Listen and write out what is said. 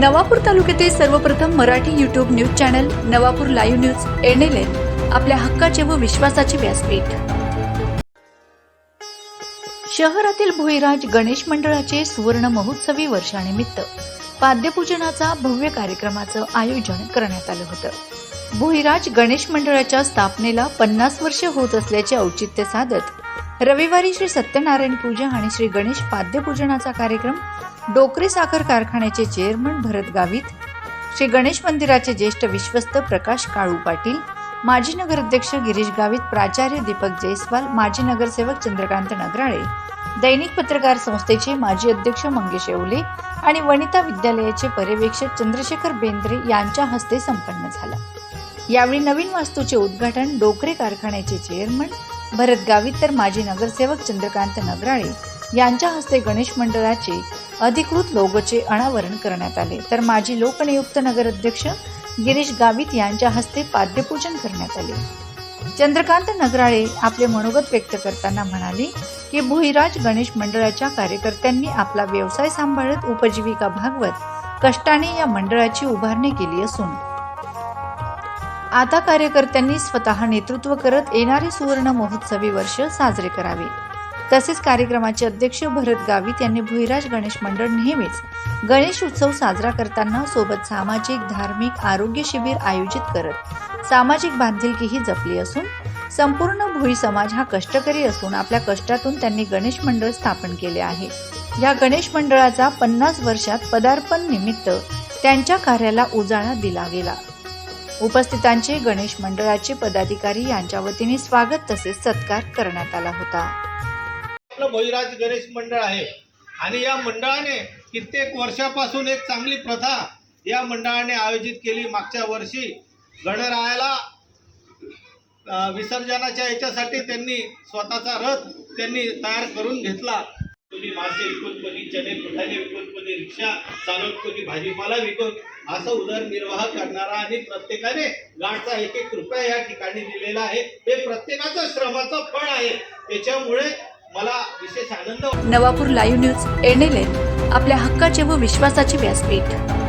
नवापूर तालुक्यातील सर्वप्रथम Marathi YouTube news channel Navapur live news N L N आपल्या हक्काचे व विश्वासाचे व्यासपीठ. शहरातील भुईराज गणेश मंडळाचे सुवर्ण महोत्सवी वर्षानिमित्त पाद्यपूजनाचा भव्य कार्यक्रमाचं आयोजन करण्यात आलं होतं. भुईराज गणेश मंडळाच्या स्थापनेला पन्नास वर्ष होत असल्याचे औचित्य साधत रविवारी श्री सत्यनारायण पूजा आणि श्री गणेश पाद्यपूजनाचा कार्यक्रम डोकरे साखर कारखान्याचे चेअरमन भरत गावित श्री गणेश मंदिराचे ज्येष्ठ विश्वस्त प्रकाश काळू पाटील माजी नगराध्यक्ष गिरीश गावित प्राचार्य दीपक जयस्वाल माजी नगरसेवक चंद्रकांत नगराळे दैनिक पत्रकार संस्थेचे माजी अध्यक्ष मंगेश येवले आणि वनिता विद्यालयाचे पर्यवेक्षक चंद्रशेखर बेंद्रे यांच्या हस्ते संपन्न झाला. यावेळी नवीन वास्तूचे उद्घाटन डोकरे कारखान्याचे चेअरमन भरत गावित तर माजी नगरसेवक चंद्रकांत नगराळे यांच्या हस्ते गणेश मंडळाचे अधिकृत लोगोचे अनावरण करण्यात आले. तर माजी लोकनियुक्त नगराध्यक्ष गिरीश गावित यांच्या हस्ते पाद्यपूजन करण्यात आले. चंद्रकांत नगराळे आपले मनोगत व्यक्त करताना म्हणाले की भुईराज गणेश मंडळाच्या कार्यकर्त्यांनी आपला व्यवसाय सांभाळत उपजीविका भागवत कष्टाने या मंडळाची उभारणी केली असून आता कार्यकर्त्यांनी स्वतः नेतृत्व करत येणारे सुवर्ण महोत्सवी वर्ष साजरे करावे. तसेच कार्यक्रमाचे अध्यक्ष भरत गावित यांनी भुईराज गणेश मंडळ नेहमीच गणेश उत्सव साजरा करताना सोबत सामाजिक धार्मिक आरोग्य शिबिर आयोजित करत सामाजिक बांधिलकीही जपली असून संपूर्ण भुई समाज हा कष्टकरी असून आपल्या कष्टातून त्यांनी गणेश मंडळ स्थापन केले आहे. या गणेश मंडळाचा पन्नास वर्षात पदार्पण निमित्त त्यांच्या कार्याला उजाळा दिला गेला. उपस्थितांचे गणेश मंडळाचे पदाधिकारी यांच्या वतीने स्वागत तसेच सत्कार करण्यात आला होता. आपलं भोईराज गणेश मंडळ आहे. आणि या मंडळाने कित्येक वर्षापासून एक चांगली प्रथा या मंडळाने आयोजित केली. मागच्या वर्षी गणरायाला विसर्जनाच्या याच्यासाठी त्यांनी स्वतःचा रथ त्यांनी तयार करून घेतला. कोणी मासे विकून कोणी चने फुटाणे विकून कोणी रिक्षा चालवत कोणी भाजीपाला विकून असा उदरनिर्वाह करणारा आणि प्रत्येकाने गाडचा एक एक रुपया या ठिकाणी दिलेला आहे. हे प्रत्येकाचं श्रमाचं फळ आहे. त्याच्यामुळे मला विशेष आनंद Navapur live news N L N आपल्या हक्काचे व विश्वासाचे व्यासपीठ.